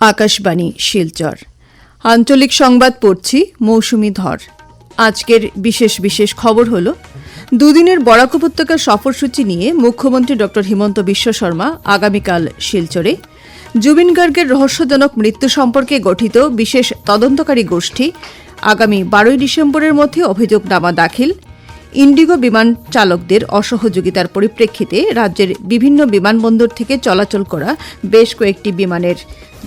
আকাশবাণী, শিলচর। আঞ্চলিক সংবাদ পড়ছি, মৌসুমি ধর। আজকের বিশেষ বিশেষ খবর হল, দুদিনের বরাক উপত্যকার সফরসূচি নিয়ে মুখ্যমন্ত্রী ড. হিমন্ত বিশ্ব শর্মা আগামীকাল শিলচরে। জুবিন গার্গের রহস্যজনক মৃত্যু সম্পর্কে গঠিত বিশেষ তদন্তকারী গোষ্ঠী আগামী বারোই ডিসেম্বরের মধ্যে অভিযোগনামা দাখিল। ইন্ডিগো বিমান চালকদের অসহযোগিতার পরিপ্রেক্ষিতে রাজ্যের বিভিন্ন বিমানবন্দর থেকে চলাচল করা বেশ কয়েকটি বিমানের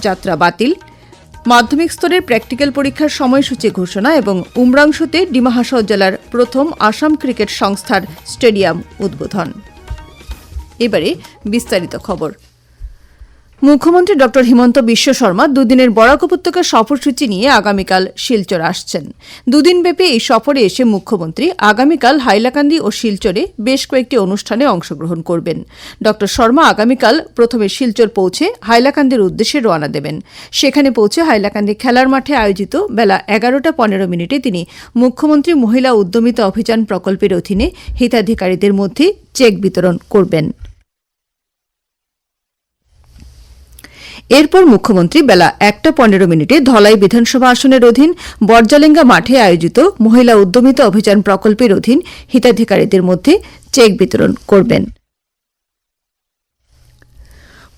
যাত্রা বাতিল। মাধ্যমিক স্তরের প্র্যাকটিক্যাল পরীক্ষার সময়সূচি ঘোষণা এবং উমরাংশুতে ডিমা হাসাও জেলার প্রথম আসাম ক্রিকেট সংস্থার স্টেডিয়াম উদ্বোধন। এবারে বিস্তারিত খবর। মুখ্যমন্ত্রী ড হিমন্ত বিশ্ব শর্মা দুদিনের বরাক উপত্যকার সফরসূচি নিয়ে আগামীকাল শিলচর আসছেন। দুদিনব্যাপী এই সফরে এসে মুখ্যমন্ত্রী আগামীকাল হাইলাকান্দি ও শিলচরে বেশ কয়েকটি অনুষ্ঠানে অংশগ্রহণ করবেন। ড শর্মা আগামীকাল প্রথমে শিলচর পৌঁছে হাইলাকান্দির উদ্দেশ্যে রওনা দেবেন। সেখানে পৌঁছে হাইলাকান্দি খেলার মাঠে আয়োজিত বেলা এগারোটা পনেরো মিনিটে তিনি মুখ্যমন্ত্রী মহিলা উদ্যমিতা অভিযান প্রকল্পের অধীনে হিতাধিকারীদের মধ্যে চেক বিতরণ করবেন। এরপর মুখ্যমন্ত্রী বেলা একটা পনেরো মিনিটে ধলাই বিধানসভা আসনের অধীন বরজালেঙ্গা মাঠে আয়োজিত মহিলা উদ্যমিতা অভিযান প্রকল্পের অধীন হিতাধিকারীদের মধ্যে চেক বিতরণ করবেন।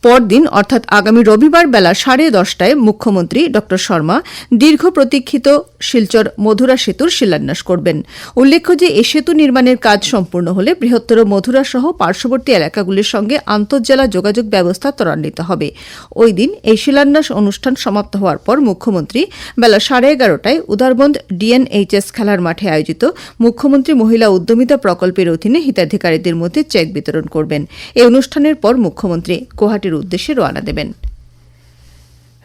পরদিন, অর্থাৎ আগামী রবিবার বেলা সাড়ে দশটায় মুখ্যমন্ত্রী ড. শর্মা দীর্ঘ প্রতীক্ষিত শিলচর মধুরা সেতুর শিলান্যাস করবেন। উল্লেখ্য যে, এ সেতু নির্মাণের কাজ সম্পূর্ণ হলে বৃহত্তর মধুরা সহ পার্শ্ববর্তী এলাকাগুলির সঙ্গে আন্তঃজেলা যোগাযোগ ব্যবস্থা ত্বরান্বিত হবে। ওই দিন এই শিলান্যাস অনুষ্ঠান সমাপ্ত হওয়ার পর মুখ্যমন্ত্রী বেলা সাড়ে এগারোটায় উদারবন্দ ডিএনএইচএস খেলার মাঠে আয়োজিত মুখ্যমন্ত্রী মহিলা উদ্যমিতা প্রকল্পের অধীনে হিতাধিকারীদের মধ্যে চেক বিতরণ করবেন। এই অনুষ্ঠানের পর মুখ্যমন্ত্রী গুয়াহাটির উদ্দেশ্যে রওনা দেবেন।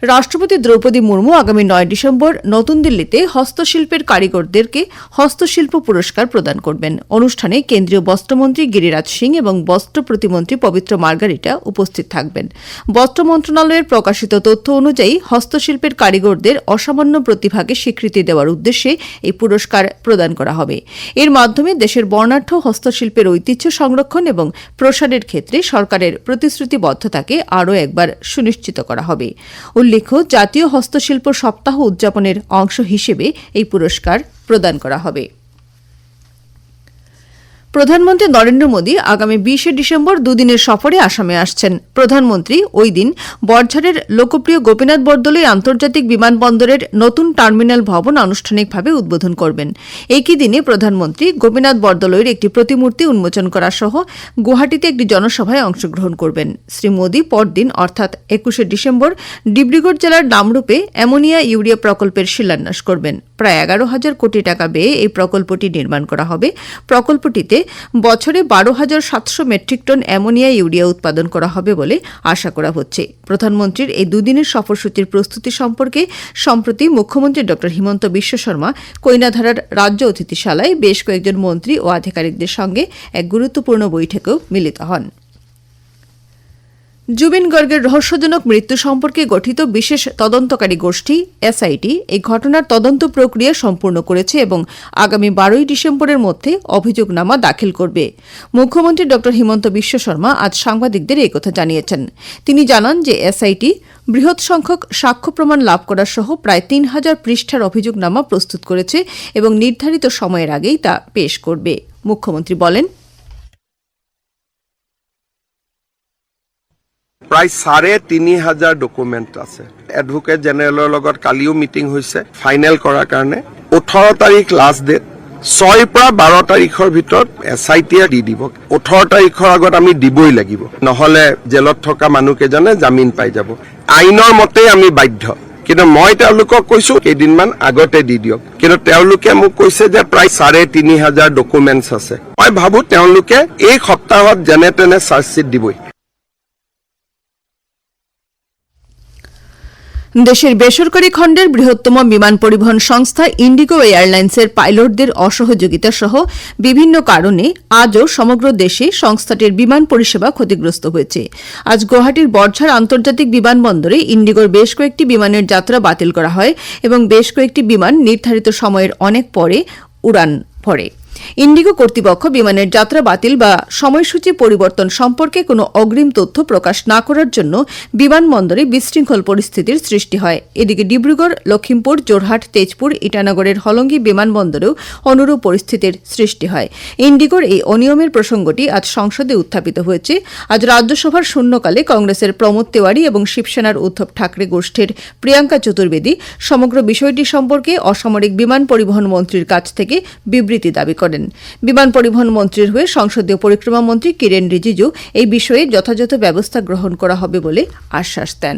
রাষ্ট্রপতি দ্রৌপদী মুর্মু আগামী নয় ডিসেম্বর নতুন দিল্লিতে হস্তশিল্পের কারিগরদেরকে হস্তশিল্প পুরস্কার প্রদান করবেন। অনুষ্ঠানে কেন্দ্রীয় বস্ত্রমন্ত্রী গিরিরাজ সিং এবং বস্ত্র প্রতিমন্ত্রী পবিত্র মার্গারিটা উপস্থিত থাকবেন। বস্ত্র মন্ত্রণালয়ের প্রকাশিত তথ্য অনুযায়ী হস্তশিল্পের কারিগরদের অসামান্য প্রতিভাকে স্বীকৃতি দেওয়ার উদ্দেশ্যে এই পুরস্কার প্রদান করা হবে। এর মাধ্যমে দেশের বর্ণাঢ্য হস্তশিল্পের ঐতিহ্য সংরক্ষণ এবং প্রসারের ক্ষেত্রে সরকারের প্রতিশ্রুতিবদ্ধতাকে আরও একবার সুনিশ্চিত করা হবে। উল্লেখ্য জাতীয় হস্তশিল্প সপ্তাহ উদযাপনের অংশ হিসেবে এই পুরস্কার প্রদান করা হবে। প্রধানমন্ত্রী নরেন্দ্র মোদী আগামী বিশে ডিসেম্বর দুদিনের সফরে আসামে আসছেন। প্রধানমন্ত্রী ওই দিন বরঝাড়ের লোকপ্রিয় গোপীনাথ বরদলৈ আন্তর্জাতিক বিমানবন্দরের নতুন টার্মিনাল ভবন আনুষ্ঠানিকভাবে উদ্বোধন করবেন। একই দিনে প্রধানমন্ত্রী গোপীনাথ বরদলৈর একটি প্রতিমূর্তি উন্মোচন করা সহ গুয়াহাটিতে একটি জনসভায় অংশগ্রহণ করবেন। শ্রী মোদী পরদিন, অর্থাৎ একুশে ডিসেম্বর, ডিব্রুগড় জেলার নামরূপে অ্যামোনিয়া ইউরিয়া প্রকল্পের শিলান্যাস করবেন। প্রায় এগারো হাজার কোটি টাকা ব্যয়ে এই প্রকল্পটি নির্মাণ করা হবে। প্রকল্পটিতে বছরে বারো হাজার সাতশো মেট্রিক টন অ্যামোনিয়া ইউরিয়া উৎপাদন করা হবে বলে আশা করা হচ্ছে। প্রধানমন্ত্রীর এই দুদিনের সফরসূচির প্রস্তুতি সম্পর্কে সম্প্রতি মুখ্যমন্ত্রী ড হিমন্ত বিশ্ব শর্মা কৈনাধারার রাজ্য অতিথিশালায় বেশ কয়েকজন মন্ত্রী ও আধিকারিকদের সঙ্গে এক গুরুত্বপূর্ণ বৈঠকেও মিলিত হন। জুবিন গর্গের রহস্যজনক মৃত্যু সম্পর্কে গঠিত বিশেষ তদন্তকারী গোষ্ঠী, এসআইটি, এই ঘটনার তদন্ত প্রক্রিয়া সম্পূর্ণ করেছে এবং আগামী বারোই ডিসেম্বরের মধ্যে অভিযোগনামা দাখিল করবে। মুখ্যমন্ত্রী ড. হিমন্ত বিশ্ব শর্মা আজ সাংবাদিকদের একথা জানিয়েছেন। তিনি জানান যে এসআইটি বৃহৎ সংখ্যক সাক্ষ্য প্রমাণ লাভ করা সহ প্রায় তিন হাজার পৃষ্ঠার অভিযোগনামা প্রস্তুত করেছে এবং নির্ধারিত সময়ের আগেই তা পেশ করবে। মুখ্যমন্ত্রী বলেন প্ৰায় চাৰে তিনি হাজাৰ ডকুমেণ্ট আছে। এডভোকেট জেনেৰেলৰ লগত কালিও মিটিং হৈছে ফাইনেল কৰাৰ কাৰণে। ওঠৰ তাৰিখ লাষ্ট ডেট ছয়ৰ পৰা বাৰ তাৰিখৰ ভিতৰত এছ আই টিয়ে দি দিব। ওঠৰ তাৰিখৰ আগত আমি দিবই লাগিব। নহ'লে জেলত থকা মানুহকেইজনে জামিন পাই যাব। আইনৰ মতেই আমি বাধ্য। কিন্তু মই তেওঁলোকক কৈছো, কেইদিনমান আগতে দি দিয়ক। কিন্তু তেওঁলোকে মোক কৈছে যে প্ৰায় চাৰে তিনি হাজাৰ ডকুমেণ্টছ আছে। মই ভাবো তেওঁলোকে এই সপ্তাহত যেনে তেনে চাৰ্জশ্বিট দিবই। দেশের বেসরকারি খণ্ডের বৃহত্তম বিমান পরিবহন সংস্থা ইন্ডিগো এয়ারলাইন্সের পাইলটদের অসহযোগিতা সহ বিভিন্ন কারণে আজও সমগ্র দেশে সংস্থাটির বিমান পরিষেবা ক্ষতিগ্রস্ত হয়েছে। আজ গুয়াহাটির বর্ঝার আন্তর্জাতিক বিমানবন্দরে ইন্ডিগোর বেশ কয়েকটি বিমানের যাত্রা বাতিল করা হয় এবং বেশ কয়েকটি বিমান নির্ধারিত সময়ের অনেক পরে উড়ান ভরে। ইন্ডিগো কর্তৃপক্ষ বিমানের যাত্রা বাতিল বা সময়সূচি পরিবর্তন সম্পর্কে কোনো অগ্রিম তথ্য প্রকাশ না করার জন্য বিমানবন্দরে বিশৃঙ্খল পরিস্থিতির সৃষ্টি হয়। এদিকে ডিব্রুগড়, লক্ষিমপুর জোরহাট তেজপুর, ইটানগরের হলঙ্গি বিমানবন্দরেও অনুরূপ পরিস্থিতির সৃষ্টি হয়। ইন্ডিগোর এই অনিয়মের প্রসঙ্গটি আজ সংসদে উত্থাপিত হয়েছে। আজ রাজ্যসভার শূন্যকালে কংগ্রেসের প্রমোদ তেওয়ারি এবং শিবসেনার উদ্ধব ঠাকরে গোষ্ঠীর প্রিয়াঙ্কা চতুর্বেদী সমগ্র বিষয়টি সম্পর্কে অসামরিক বিমান পরিবহন মন্ত্রীর কাছ থেকে বিবৃতি দাবি করেন। বিমান পরিবহন মন্ত্রীর হয়ে সংসদীয় পরিক্রমা মন্ত্রী কিরেন রিজিজু এই বিষয়ে যথাযথ ব্যবস্থা গ্রহণ করা হবে বলে আশ্বাস দেন।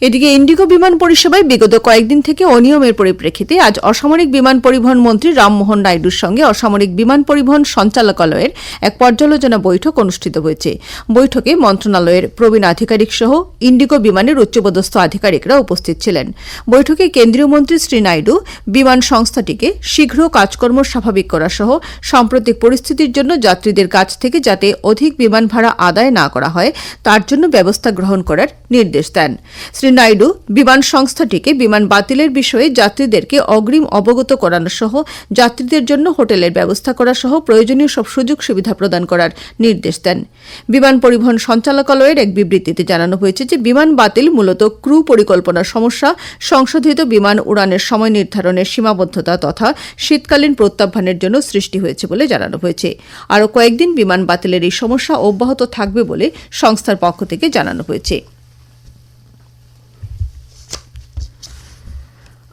এদিকে ইন্ডিগো বিমান পরিষেবায় বিগত কয়েকদিন থেকে অনিয়মের পরিপ্রেক্ষিতে আজ অসামরিক বিমান পরিবহন মন্ত্রী রামমোহন নাইডুর সঙ্গে অসামরিক বিমান পরিবহন সঞ্চালকালয়ের এক পর্যালোচনা বৈঠক অনুষ্ঠিত হয়েছে। বৈঠকে মন্ত্রণালয়ের প্রবীণ আধিকারিক সহ ইন্ডিগো বিমানের উচ্চপদস্থ আধিকারিকরা উপস্থিত ছিলেন। বৈঠকে কেন্দ্রীয় মন্ত্রী শ্রী নাইডু, বিমান সংস্থাটিকে শীঘ্র কাজকর্ম স্বাভাবিক করা সহ সাম্প্রতিক পরিস্থিতির জন্য যাত্রীদের কাছ থেকে যাতে অধিক বিমান ভাড়া আদায় না করা হয়, তার জন্য ব্যবস্থা গ্রহণ করার নির্দেশ দেন। নাইডু বিমান সংস্থাটিকে বিমান বাতিলের বিষয়ে যাত্রীদেরকে অগ্রিম অবগত করানো সহ যাত্রীদের জন্য হোটেলের ব্যবস্থা করা সহ প্রয়োজনীয় সব সুযোগ সুবিধা প্রদান করার নির্দেশ দেন। বিমান পরিবহন সঞ্চালকালয়ের এক বিবৃতিতে জানানো হয়েছে যে বিমান বাতিল মূলত ক্রু পরিকল্পনার সমস্যা, সংশোধিত বিমান উড়ানের সময় নির্ধারণের সীমাবদ্ধতা তথা শীতকালীন প্রত্যাহ্বানের জন্য সৃষ্টি হয়েছে বলে জানানো হয়েছে। আরও কয়েকদিন বিমান বাতিলের এই সমস্যা অব্যাহত থাকবে বলে সংস্থার পক্ষ থেকে জানানো হয়েছে।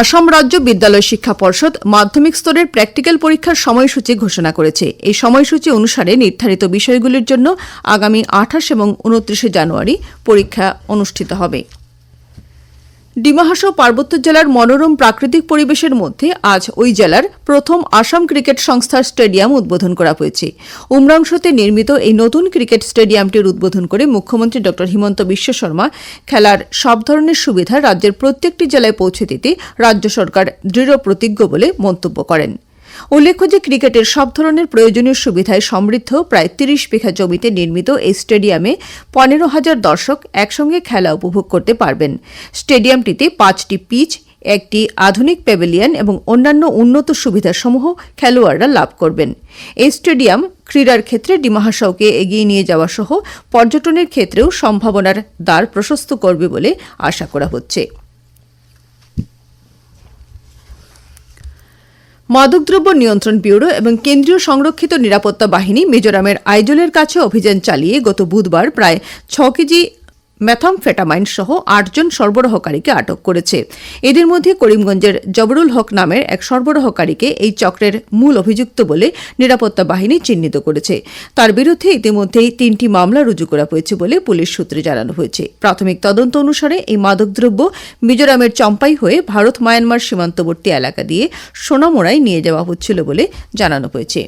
আসাম রাজ্য বিদ্যালয় শিক্ষা পর্ষদ মাধ্যমিক স্তরের প্র্যাকটিক্যাল পরীক্ষার সময়সূচি ঘোষণা করেছে। এই সময়সূচি অনুসারে নির্ধারিত বিষয়গুলির জন্য আগামী আঠাশ এবং উনত্রিশে জানুয়ারি পরীক্ষা অনুষ্ঠিত হবে। ডিমাহাসাও পার্বত্য জেলার মনোরম প্রাকৃতিক পরিবেশের মধ্যে আজ ওই জেলার প্রথম আসাম ক্রিকেট সংস্থার স্টেডিয়াম উদ্বোধন করা হয়েছে। উমরাংশতে নির্মিত এই নতুন ক্রিকেট স্টেডিয়ামটির উদ্বোধন করে মুখ্যমন্ত্রী ড. হিমন্ত বিশ্ব শর্মা খেলার সব ধরনের সুবিধা রাজ্যের প্রত্যেকটি জেলায় পৌঁছে দিতে রাজ্য সরকার দৃঢ় প্রতিজ্ঞ বলে মন্তব্য করেন। উল্লেখ্য যে ক্রিকেটের সব ধরনের প্রয়োজনীয় সুবিধায় সমৃদ্ধ প্রায় তিরিশ বিঘা জমিতে নির্মিত এই স্টেডিয়ামে পনেরো হাজার দর্শক একসঙ্গে খেলা উপভোগ করতে পারবেন। স্টেডিয়ামটিতে পাঁচটি পিচ, একটি আধুনিক প্যাভিলিয়ন এবং অন্যান্য উন্নত সুবিধাসমূহ খেলোয়াড়রা লাভ করবেন। এই স্টেডিয়াম ক্রীড়ার ক্ষেত্রে ডিমাহাসাওকে এগিয়ে নিয়ে যাওয়া সহ পর্যটনের ক্ষেত্রেও সম্ভাবনার দ্বার প্রশস্ত করবে বলে আশা করা হচ্ছে। মাদকদ্রব্য নিয়ন্ত্রণ ব্যুরো এবং কেন্দ্রীয় সংরক্ষিত নিরাপত্তা বাহিনী মিজোরামের আইজলের কাছে অভিযান চালিয়ে গত বুধবার প্রায় ছ কেজি ম্যাথামফেটামাইন সহ আটজন সরবরাহকারীকে আটক করেছে। এদের মধ্যে করিমগঞ্জের জবরুল হক নামের এক সরবরাহকারীকে এই চক্রের মূল অভিযুক্ত বলে নিরাপত্তা বাহিনী চিহ্নিত করেছে। তার বিরুদ্ধে ইতিমধ্যেই তিনটি মামলা রুজু করা হয়েছে বলে পুলিশ সূত্রে জানানো হয়েছে। প্রাথমিক তদন্ত অনুসারে এই মাদকদ্রব্য মিজোরামের চম্পাই হয়ে ভারত মায়ানমার সীমান্তবর্তী এলাকা দিয়ে সোনামোড়ায় নিয়ে যাওয়া হচ্ছিল বলে জানানো হয়েছে।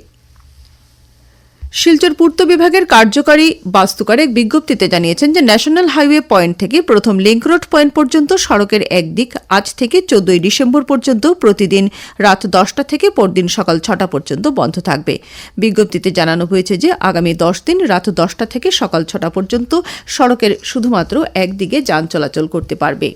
শিলচর পূর্ত বিভাগের কার্যকারী বাস্তুকার এক বিজ্ঞপ্তিতে জানিয়েছেন যে ন্যাশনাল হাইওয়ে পয়েন্ট থেকে প্রথম লিংক রোড পয়েন্ট পর্যন্ত সড়কের একদিক আজ থেকে চোদ্দই ডিসেম্বর পর্যন্ত প্রতিদিন রাত দশটা থেকে পরদিন সকাল ছটা পর্যন্ত বন্ধ থাকবে। বিজ্ঞপ্তিতে জানানো হয়েছে যে আগামী দশ দিন রাত দশটা থেকে সকাল ছটা পর্যন্ত সড়কের শুধুমাত্র একদিকে যান চলাচল করতে পারবে।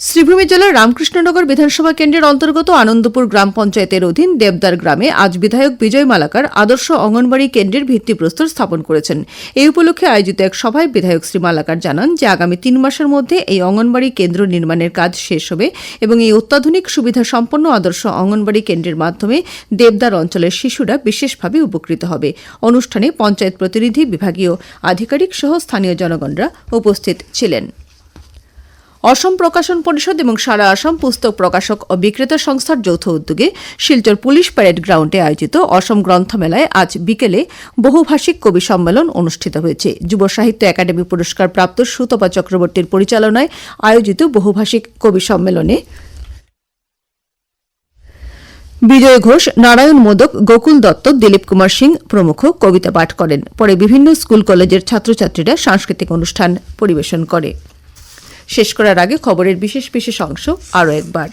শ্রীভূমি জেলার রামকৃষ্ণনগর বিধানসভা কেন্দ্রের অন্তর্গত আনন্দপুর গ্রাম পঞ্চায়েতের অধীন দেবদার গ্রামে আজ বিধায়ক বিজয় মালাকার আদর্শ অঙ্গনবাড়ি কেন্দ্রের ভিত্তিপ্রস্তর স্থাপন করেছেন। এই উপলক্ষে আয়োজিত এক সভায় বিধায়ক শ্রী মালাকার জানান যে আগামী তিন মাসের মধ্যে এই অঙ্গনবাড়ি কেন্দ্র নির্মাণের কাজ শেষ হবে এবং এই অত্যাধুনিক সুবিধা সম্পন্ন আদর্শ অঙ্গনবাড়ি কেন্দ্রের মাধ্যমে দেবদার অঞ্চলের শিশুরা বিশেষভাবে উপকৃত হবে। অনুষ্ঠানে পঞ্চায়েত প্রতিনিধি বিভাগীয় আধিকারিক সহ স্থানীয় জনগণরা উপস্থিত ছিলেন। অসম প্রকাশন পরিষদ এবং সারা আসাম পুস্তক প্রকাশক ও বিক্রেতা সংস্থার যৌথ উদ্যোগে শিলচর পুলিশ প্যারেড গ্রাউন্ডে আয়োজিত অসম গ্রন্থমেলায় আজ বিকেলে বহুভাষিক কবি সম্মেলন অনুষ্ঠিত হয়েছে। যুব সাহিত্য একাডেমি পুরস্কার প্রাপ্ত সুতপা চক্রবর্তীর পরিচালনায় আয়োজিত বহুভাষিক কবি সম্মেলনে বিজয় ঘোষ, নারায়ণ মোদক, গোকুল দত্ত, দিলীপ কুমার সিং প্রমুখ কবিতা পাঠ করেন। পরে বিভিন্ন স্কুল কলেজের ছাত্রছাত্রীরা সাংস্কৃতিক অনুষ্ঠান পরিবেশন করে। শেষ করার আগে খবরের বিশেষ বিশেষ অংশ আরও একবার।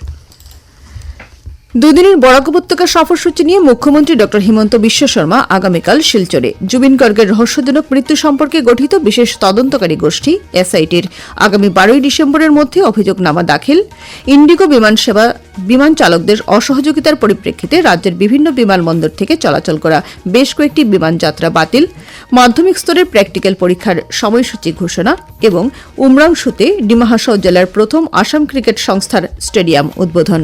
দুদিনের বরাক উপত্যকা সফরসূচি নিয়ে মুখ্যমন্ত্রী ড হিমন্ত বিশ্ব শর্মা আগামীকাল শিলচরে। জুবিন গর্গের রহস্যজনক মৃত্যু সম্পর্কে গঠিত বিশেষ তদন্তকারী গোষ্ঠী, এসআইটির, আগামী বারোই ডিসেম্বরের মধ্যে অভিযোগনামা দাখিল। ইন্ডিগো বিমান সেবা, বিমান চালকদের অসহযোগিতার পরিপ্রেক্ষিতে রাজ্যের বিভিন্ন বিমানবন্দর থেকে চলাচল করা বেশ কয়েকটি বিমান যাত্রা বাতিল। মাধ্যমিক স্তরের প্র্যাকটিক্যাল পরীক্ষার সময়সূচি ঘোষণা এবং উমরাংশুতে ডিমাহাসাও জেলার প্রথম আসাম ক্রিকেট সংস্থার স্টেডিয়াম উদ্বোধন।